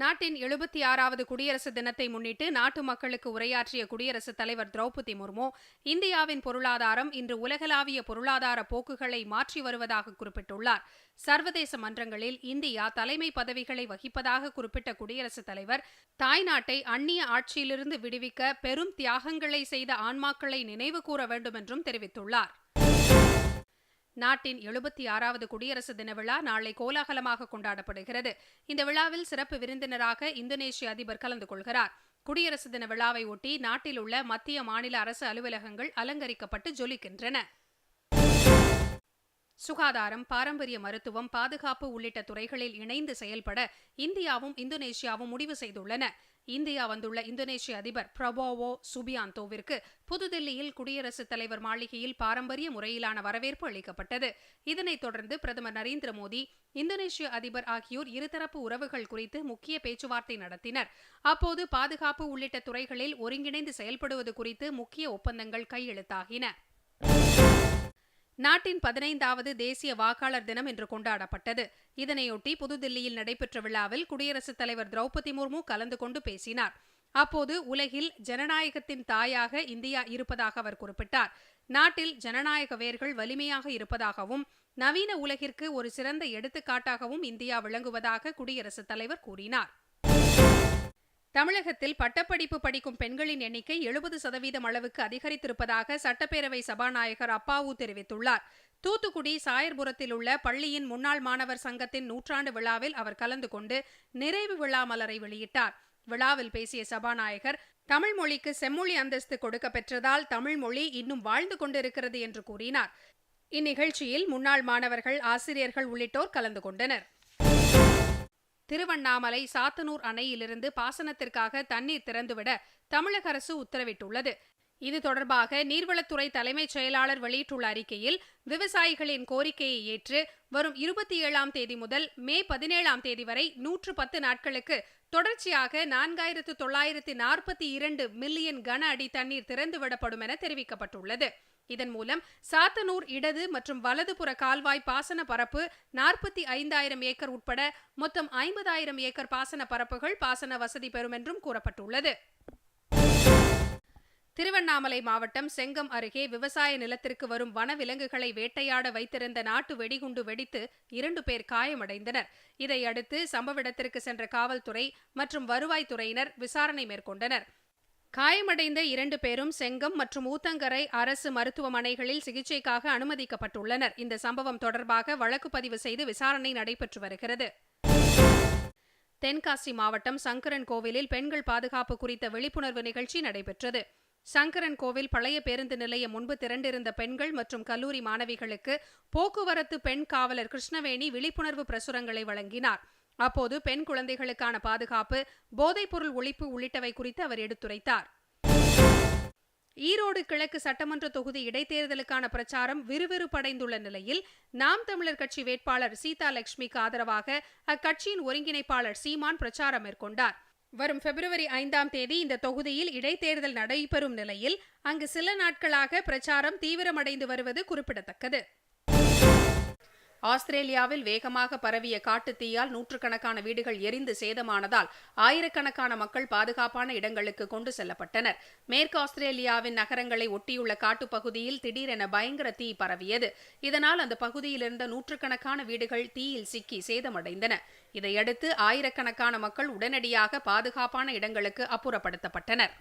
நாட்டின் எழுபத்தி ஆறாவது குடியரசு தினத்தை முன்னிட்டு நாட்டு மக்களுக்கு உரையாற்றிய குடியரசுத் தலைவர் திரௌபதி முர்மு இந்தியாவின் பொருளாதாரம் இன்று உலகளாவிய பொருளாதார போக்குகளை மாற்றி வருவதாக குறிப்பிட்டுள்ளார். சர்வதேச மன்றங்களில் இந்தியா தலைமை பதவிகளை வகிப்பதாக குறிப்பிட்ட குடியரசுத் தலைவர் தாய்நாட்டை அந்நிய ஆட்சியிலிருந்து விடுவிக்க பெரும் தியாகங்களை செய்த ஆன்மாக்களை நினைவு கூற வேண்டும் என்றும் தெரிவித்துள்ளார். நாட்டின் எழுபத்தி ஆறாவது குடியரசு தின விழா நாளை கோலாகலமாக கொண்டாடப்படுகிறது. இந்த விழாவில் சிறப்பு விருந்தினராக இந்தோனேஷிய அதிபர் கலந்து கொள்கிறார். குடியரசு தின விழாவை ஒட்டி நாட்டில் உள்ள மத்திய மாநில அரசு அலுவலகங்கள் அலங்கரிக்கப்பட்டு ஜொலிக்கின்றன. சுகாதாரம் பாரம்பரிய மருத்துவம் பாதுகாப்பு உள்ளிட்ட துறைகளில் இணைந்து செயல்பட இந்தியாவும் இந்தோனேஷியாவும் முடிவு செய்துள்ளன. இந்தியா வந்துள்ள இந்தோனேஷிய அதிபர் பிரபோவோ சுபியாந்தோவிற்கு புதுதில்லியில் குடியரசுத் தலைவர் மாளிகையில் பாரம்பரிய முறையிலான வரவேற்பு அளிக்கப்பட்டது. இதனைத் தொடர்ந்து பிரதமர் நரேந்திர மோடி இந்தோனேஷிய அதிபர் ஆகியோர் இருதரப்பு உறவுகள் குறித்து முக்கிய பேச்சுவார்த்தை நடத்தினர். அப்போது பாதுகாப்பு உள்ளிட்ட துறைகளில் ஒருங்கிணைந்து செயல்படுவது குறித்து முக்கிய ஒப்பந்தங்கள் கையெழுத்தாகின. நாட்டின் பதினைந்தாவது தேசிய வாக்காளர் தினம் இன்று கொண்டாடப்பட்டது. இதனையொட்டி புதுதில்லியில் நடைபெற்ற விழாவில் குடியரசுத் தலைவர் திரௌபதி முர்மு கலந்து கொண்டு பேசினார். அப்போது உலகில் ஜனநாயகத்தின் தாயாக இந்தியா இருப்பதாக அவர் குறிப்பிட்டார். நாட்டில் ஜனநாயக வேர்கள் வலிமையாக இருப்பதாகவும் நவீன உலகிற்கு ஒரு சிறந்த எடுத்துக்காட்டாகவும் இந்தியா விளங்குவதாக குடியரசுத் தலைவர் கூறினார். தமிழகத்தில் பட்டப்படிப்பு படிக்கும் பெண்களின் எண்ணிக்கை எழுபது சதவீதம் அளவுக்கு அதிகரித்திருப்பதாக சட்டப்பேரவை சபாநாயகர் அப்பாவு தெரிவித்துள்ளார். தூத்துக்குடி சாயர்புரத்தில் உள்ள பள்ளியின் முன்னாள் மாணவர் சங்கத்தின் நூற்றாண்டு விழாவில் அவர் கலந்து கொண்டு நிறைவு விழா மலரை வெளியிட்டார். விழாவில் பேசிய சபாநாயகர் தமிழ் மொழிக்கு செம்மொழி அந்தஸ்து கொடுக்க பெற்றதால் தமிழ் மொழி இன்னும் வாழ்ந்து கொண்டிருக்கிறது என்று கூறினார். இந்நிகழ்ச்சியில் முன்னாள் மாணவர்கள் ஆசிரியர்கள் உள்ளிட்டோர் கலந்து கொண்டனர். திருவண்ணாமலை சாத்தனூர் அணையிலிருந்து பாசனத்திற்காக தண்ணீர் திறந்துவிட தமிழக அரசு உத்தரவிட்டுள்ளது. இது தொடர்பாக நீர்வளத்துறை தலைமைச் செயலாளர் வெளியிட்டுள்ள அறிக்கையில் விவசாயிகளின் கோரிக்கையை ஏற்று வரும் இருபத்தி ஏழாம் தேதி முதல் மே பதினேழாம் தேதி வரை நூற்று பத்து நாட்களுக்கு தொடர்ச்சியாக நான்காயிரத்து தொள்ளாயிரத்து நாற்பத்தி இரண்டு மில்லியன் கன அடி தண்ணீர் திறந்துவிடப்படும் என தெரிவிக்கப்பட்டுள்ளது. இதன் மூலம் சாத்தனூர் இடது மற்றும் வலதுபுற கால்வாய் பாசன பரப்பு நாற்பத்தி ஐந்தாயிரம் ஏக்கர் உட்பட மொத்தம் ஐம்பதாயிரம் ஏக்கர் பாசன பரப்புகள் பாசன வசதி பெறும் என்றும் கூறப்பட்டுள்ளது. திருவண்ணாமலை மாவட்டம் செங்கம் அருகே விவசாய நிலத்திற்கு வரும் வனவிலங்குகளை வேட்டையாட வைத்திருந்த நாட்டு வெடிகுண்டு வெடித்து இரண்டு பேர் காயமடைந்தனர். இதையடுத்து சம்பவ இடத்திற்கு சென்ற காவல்துறை மற்றும் வருவாய்த்துறையினர் விசாரணை மேற்கொண்டனர். காயமடைந்த இரண்டு பேரும் செங்கம் மற்றும் ஊத்தங்கரை அரசு மருத்துவமனைகளில் சிகிச்சைக்காக அனுமதிக்கப்பட்டுள்ளனர். இந்த சம்பவம் தொடர்பாக வழக்கு பதிவு செய்து விசாரணை நடைபெற்று வருகிறது. தென்காசி மாவட்டம் சங்கரன் கோவிலில் பெண்கள் பாதுகாப்பு குறித்த விழிப்புணர்வு நிகழ்ச்சி நடைபெற்றது. சங்கரன் கோவில் பழைய பேருந்து நிலையம் முன்பு திரண்டிருந்த பெண்கள் மற்றும் கல்லூரி மாணவிகளுக்கு போக்குவரத்து பெண் காவலர் கிருஷ்ணவேணி விழிப்புணர்வு பிரசுரங்களை வழங்கினார். அப்போது பெண் குழந்தைகளுக்கான பாதுகாப்பு போதைப்பொருள் ஒழிப்பு உள்ளிட்டவை குறித்து அவர் எடுத்துரைத்தார். ஈரோடு கிழக்கு சட்டமன்ற தொகுதி இடைத்தேர்தலுக்கான பிரச்சாரம் விறுவிறுப்படைந்துள்ள நிலையில் நாம் தமிழர் கட்சி வேட்பாளர் சீதா லட்சுமிக்கு ஆதரவாக அக்கட்சியின் ஒருங்கிணைப்பாளர் சீமான் பிரச்சாரம் மேற்கொண்டார். வரும் பிப்ரவரி ஐந்தாம் தேதி இந்த தொகுதியில் இடைத்தேர்தல் நடைபெறும் நிலையில் அங்கு சில நாட்களாக பிரச்சாரம் தீவிரமடைந்து வருவது குறிப்பிடத்தக்கது. ஆஸ்திரேலியாவில் வேகமாக பரவிய காட்டுத்தீயால் நூற்றுக்கணக்கான வீடுகள் எரிந்து சேதமானதால் ஆயிரக்கணக்கான மக்கள் பாதுகாப்பான இடங்களுக்கு கொண்டு செல்லப்பட்டனர். மேற்கு ஆஸ்திரேலியாவின் நகரங்களை ஒட்டியுள்ள காட்டுப்பகுதியில் திடீரென பயங்கர தீ பரவியது. இதனால் அந்த பகுதியில் இருந்த நூற்றுக்கணக்கான வீடுகள் தீயில் சிக்கி சேதமடைந்தன. இதையடுத்து ஆயிரக்கணக்கான மக்கள் உடனடியாக பாதுகாப்பான இடங்களுக்கு அப்புறப்படுத்தப்பட்டனர்.